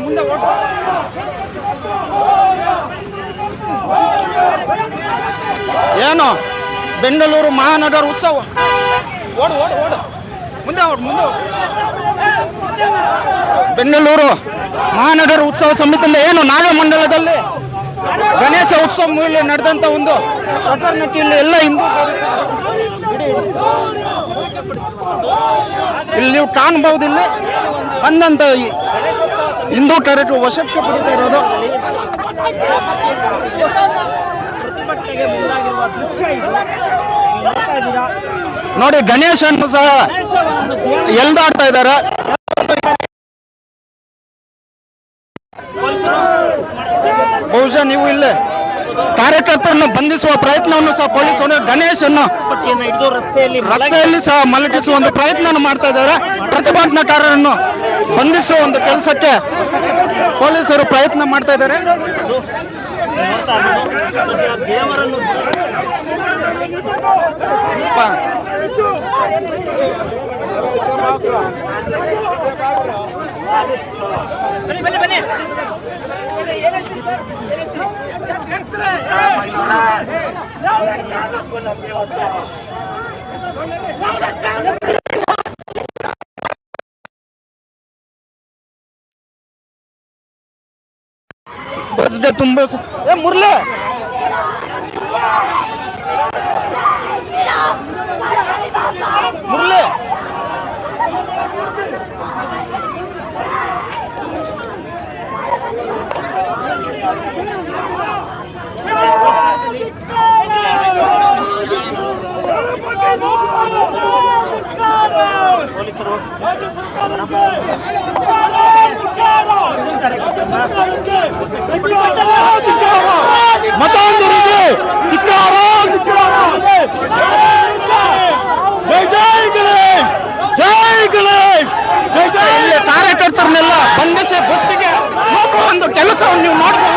ಮುಂದೆ ಏನು? ಬೆಂಗಳೂರು ಮಹಾನಗರ ಉತ್ಸವ. ಓಡು ಓಡು ಓಡು. ಮುಂದೆ ಓಡು, ಮುಂದೆ ಬೆಂಗಳೂರು ಮಹಾನಗರ ಉತ್ಸವ ಸಮಿತಿಯಿಂದ ಏನು ನಾಗಮಂಡಲದಲ್ಲಿ ಗಣೇಶ ಉತ್ಸವ ಮೇಲೆ ನಡೆದಂತ ಒಂದು ಪ್ರಕರಣಕ್ಕೆ ಎಲ್ಲ ಹಿಂದೂ. ಇಲ್ಲಿ ನೀವು ಕಾಣಬಹುದು ಇಲ್ಲಿ ಬಂದಂತ ಹಿಂದೂ ಕ್ಯಾರೆಕ್ಟರ್ ವಶಕ್ಕೆ ಪಡಿತಾ ಇರೋದು ನೋಡಿ ಗಣೇಶನ್ನು ಸಹ ಎಲ್ದಾಡ್ತಾ ಇದ್ದಾರೆ ಬಹುಶಃ ನೀವು ಇಲ್ಲಿ ಕಾರ್ಯಕರ್ತರನ್ನು ಬಂಧಿಸುವ ಪ್ರಯತ್ನವನ್ನು ಸಹ ಪೊಲೀಸರು ಗಣೇಶ್ ಅನ್ನು ರಸ್ತೆಯಲ್ಲಿ ಸಹ ಮಲಗಿಸುವ ಒಂದು ಪ್ರಯತ್ನ ಮಾಡ್ತಾ ಇದ್ದಾರೆ. ಪ್ರತಿಭಟನಾಕಾರರನ್ನು ಬಂಧಿಸುವ ಒಂದು ಕೆಲಸಕ್ಕೆ ಪೊಲೀಸರು ಪ್ರಯತ್ನ ಮಾಡ್ತಾ ಇದ್ದಾರೆ. बस डे तुम बस. ए मुरले. ಮತಾಂಧರಿಗೆ ಧಿಕ್ಕಾರ ಜೈ ಜೈ ಗಣೇಶ್ ಜೈ ಗಣೇಶ್ ಕಾರ್ಯಕರ್ತರನ್ನೆಲ್ಲ ಬಂಧಿಸಿ ಬಸ್ಸಿಗೆ ಒಂದು ಕೆಲಸವನ್ನು ನೀವು ಮಾಡಬಹುದು